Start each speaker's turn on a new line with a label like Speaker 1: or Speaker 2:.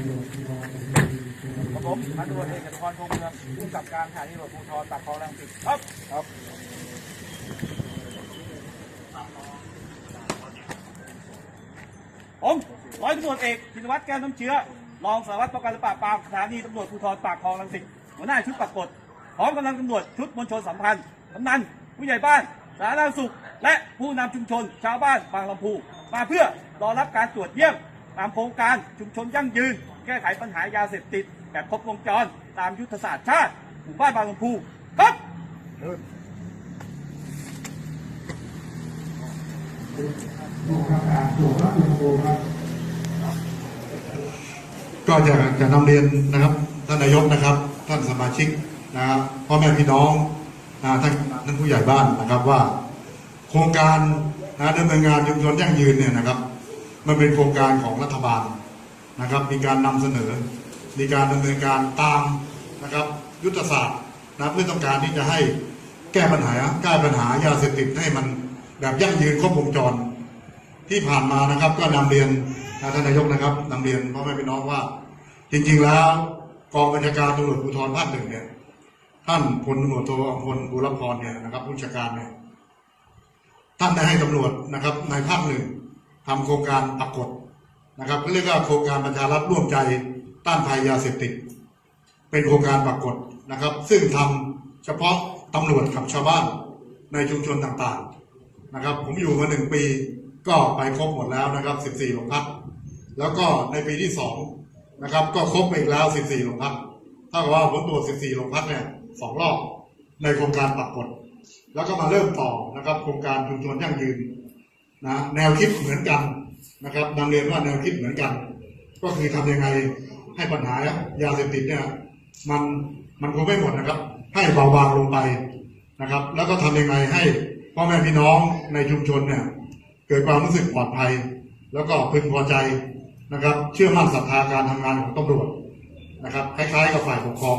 Speaker 1: ครับผมพันตำรวจเอกจตุพรพงเมืองผู้กับการสถานีตำรวจภูธรปากคลองรังสิตครับครับผมร้อยตำรวจเอกธินวัฒน์แก้วน้ำเชื้อรองสารวัตรป้องกันและปราบปรามสถานีตำรวจภูธรปากคลองรังสิตหัวหน้าชุดปรากฏพร้อมกำลังตำรวจชุดมวลชนสัมพันธ์กำนันผู้ใหญ่บ้านสาธารณสุข และผู้นำชุมชน ชาวบ้านบางลำพู มาเพื่อรอรับการตรวจเยี่ยมตามโครงการชุมชนยั่งยืน แก้ไขปัญหายาเสพติด แบบครบวงจรตามยุทธศาสตร์ชาติหมู่บ้านบางลำพูครับ
Speaker 2: ก็จะจะนำเรียนนะครับท่านนายกนะครับ ท่านสมาชิกนะครับพ่อแม่พี่น้องนะท่านท่านผู้ใหญ่บ้านนะครับว่า โครงการนะดำเนินงานชุมชนยั่งยืนเนี่ยนะครับ มันเป็นโครงการของรัฐบาล นะครับมีการนำเสนอ มีการดำเนินการตามนะครับยุทธศาสตร์นะเพื่อต้องการที่จะให้แก้ปัญหาแก้ปัญหายาเสพติดให้มันแบบยั่งยืนครบวงจร ที่ผ่านมานะครับก็นำเรียนท่านนายกนะครับนำเรียนพ่อแม่พี่น้องว่า จริง ๆ แล้วกองบัญชาการตำรวจภูธรภาคหนึ่งเนี่ยท่านพลตำรวจโทอภพลบุรพรเนี่ยนะครับผู้บัญชาการเนี่ยท่านได้ให้ตำรวจนะครับในภาคหนึ่งทำโครงการปรากฏ นะครับเรียกว่าโครงการประชารัฐร่วมใจต้านภัยยาเสพติด เป็นโครงการปรากฏนะครับ ซึ่งทำเฉพาะตำรวจกับชาวบ้านในชุมชนต่างๆนะครับ ผมอยู่มาหนึ่งปีก็ไปครบหมดแล้วนะครับ 14 โรงพักแล้วก็ในปีที่สองนะครับ ก็ครบไปอีกแล้ว 14 โรงพักเท่ากับว่าผลตรวจ 14 โรงพักเนี่ยสองรอบในโครงการปรากฏแล้วก็มาเริ่มต่อนะครับ โครงการชุมชนยั่งยืนนะแนวคิดเหมือนกัน นะครับนำเรียนว่าแนวคิดเหมือนกัน ก็คือทำยังไงให้ปัญหายาเสพติดเนี่ยมันมันคงไม่หมดนะครับ ให้เบาบางลงไปนะครับ แล้วก็ทำยังไงให้พ่อแม่พี่น้องในชุมชนเนี่ยเกิดความรู้สึกปลอดภัย แล้วก็พึงพอใจนะครับ เชื่อมั่นศรัทธาการทำงานของตำรวจนะครับ คล้ายๆกับฝ่ายปกครอง